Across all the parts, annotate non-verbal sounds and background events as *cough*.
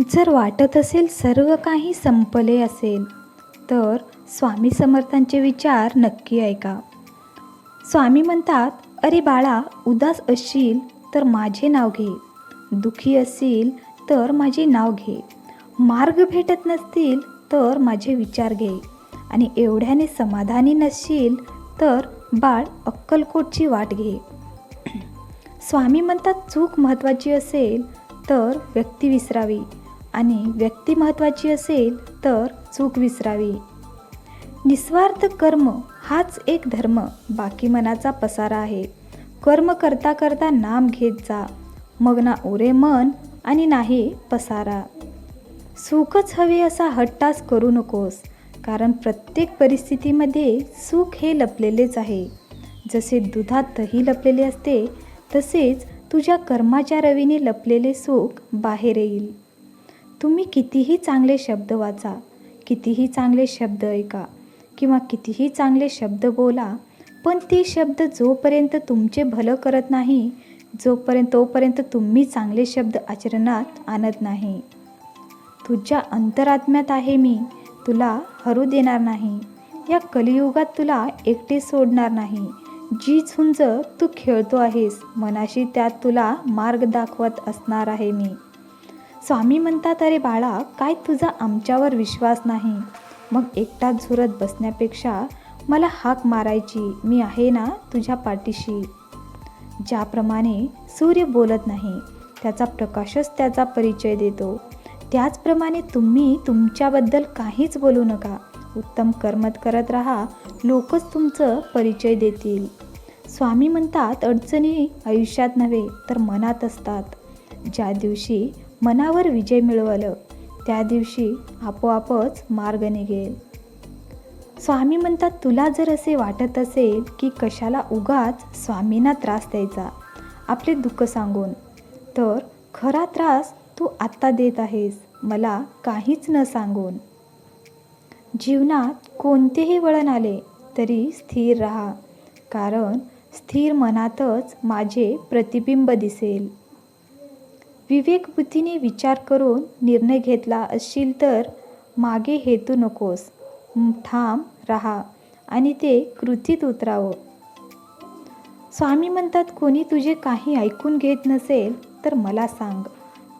जर वाटत असेल सर्व काही संपले असेल तर स्वामी समर्थांचे विचार नक्की ऐका. स्वामी म्हणतात अरे बाळा उदास असशील तर माझे नाव घे. दुखी असेल तर माझे नाव घे. मार्ग भेटत नसतील तर माझे विचार घे. आणि एवढ्याने समाधानी नसशील तर बाळ अक्कलकोटची वाट घे. *clears throat* स्वामी म्हणतात चूक महत्त्वाची असेल तर व्यक्ती विसरावी. आणि व्यक्ती महत्त्वाची असेल तर चूक विसरावी. निस्वार्थ कर्म हाच एक धर्म बाकी मनाचा पसारा आहे. कर्म करता करता नाम घेत जा. मग ना उरे मन आणि नाही पसारा. सुखच हवे असा हट्टास करू नकोस कारण प्रत्येक परिस्थितीमध्ये सुख हे लपलेलेच आहे. जसे दुधात दही लपलेले असते तसेच तुझ्या कर्माच्या रवीने लपलेले सुख बाहेर येईल. तुम्ही कितीही चांगले शब्द वाचा कितीही चांगले शब्द ऐका किंवा कितीही चांगले शब्द बोला पण ते शब्द जोपर्यंत तुमचे भलं करत नाही जोपर्यंत तोपर्यंत तुम्ही चांगले शब्द आचरणात आणत नाही. तुझ्या अंतरात्म्यात आहे मी तुला हरू देणार नाही. या कलियुगात तुला एकटे सोडणार नाही. जी झुंज तू खेळतो आहेस मनाशी त्यात तुला मार्ग दाखवत असणार आहे मी. स्वामी म्हणतात अरे बाळा काय तुझा आमच्यावर विश्वास नाही? मग एकटाच झुरत बसण्यापेक्षा मला हाक मारायची मी आहे ना तुझ्या पाठीशी? ज्याप्रमाणे सूर्य बोलत नाही त्याचा प्रकाशच त्याचा परिचय देतो. त्याचप्रमाणे तुम्ही तुमच्याबद्दल काहीच बोलू नका. उत्तम कर्मत करत राहा लोकच तुमचं परिचय देतील. स्वामी म्हणतात अडचणी आयुष्यात नव्हे तर मनात असतात. ज्या दिवशी मनावर विजय मिळवलं त्या दिवशी आपोआपच मार्ग निघेल. स्वामी म्हणतात तुला जर असे वाटत असेल की कशाला उगाच स्वामींना त्रास द्यायचा आपले दुःख सांगून तर खरा त्रास तू आत्ता देत आहेस मला काहीच न सांगून. जीवनात कोणतेही वळण आले तरी स्थिर राहा कारण स्थिर मनातच माझे प्रतिबिंब दिसेल. विवेकबुद्धीने विचार करून निर्णय घेतला असशील तर मागे हेतू नकोस. ठाम राहा आणि ते कृतीत उतरावं. स्वामी म्हणतात कोणी तुझे काही ऐकून घेत नसेल तर मला सांग.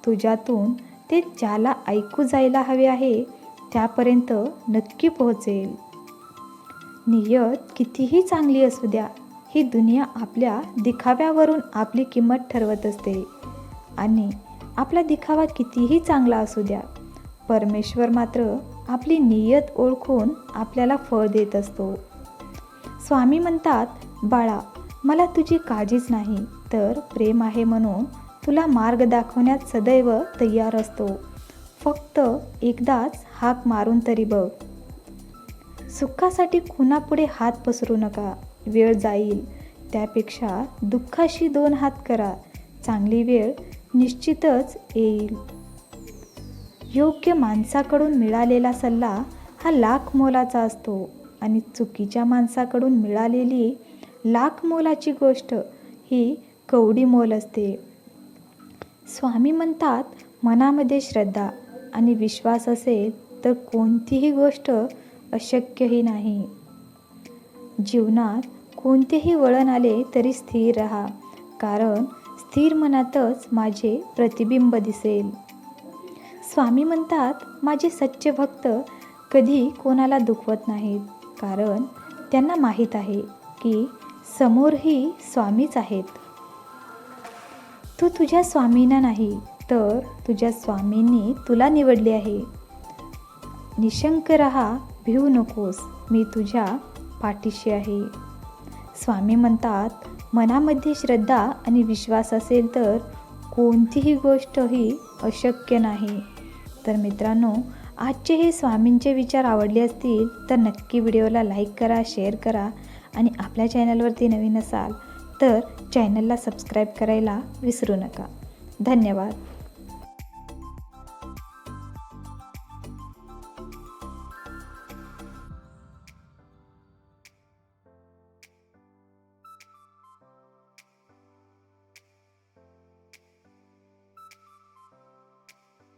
तुझ्यातून ते ज्याला ऐकू जायला हवे आहे त्यापर्यंत नक्की पोहोचेल. नियत कितीही चांगली असू द्या ही दुनिया आपल्या दिखाव्यावरून आपली किंमत ठरवत असते. आणि आपला दिखावा कितीही चांगला असू द्या परमेश्वर मात्र आपली नियत ओळखून आपल्याला फळ देत असतो. स्वामी म्हणतात बाळा मला तुझी काळजीच नाही तर प्रेम आहे म्हणून तुला मार्ग दाखवण्यात सदैव तयार असतो. फक्त एकदाच हाक मारून तरी बघ. सुखासाठी कुणापुढे हात पसरू नका वेळ जाईल. त्यापेक्षा दुःखाशी दोन हात करा. चांगली वेळ निश्चितच येईल. योग्य माणसाकडून मिळालेला सल्ला हा लाख मोलाचा असतो आणि चुकीच्या माणसाकडून मिळालेली लाख मोलाची गोष्ट ही कवडी मोल असते. स्वामी म्हणतात मनामध्ये श्रद्धा आणि विश्वास असेल तर कोणतीही गोष्ट अशक्यही नाही. जीवनात कोणतेही वळण आले तरी स्थिर राहा कारण स्थिर मनातच माझे प्रतिबिंब दिसेल. स्वामी म्हणतात माझे सच्चे भक्त कधी कोणाला दुखवत नाहीत कारण त्यांना माहीत आहे की समोरही स्वामीच आहेत. तू तुझ्या स्वामींना नाही तर तुझ्या स्वामींनी तुला निवडले आहे. निशंक रहा भिवू नकोस मी तुझ्या पाठीशी आहे. स्वामी म्हणतात मनामध्ये श्रद्धा आणि विश्वास असेल तर कोणतीही गोष्ट ही अशक्य नाही. तर मित्रांनो आजचे हे स्वामींचे विचार आवडले असतील तर नक्की व्हिडिओला लाईक करा शेअर करा आणि आपल्या चॅनलवरती नवीन असाल तर चॅनलला सबस्क्राईब करायला विसरू नका. धन्यवाद.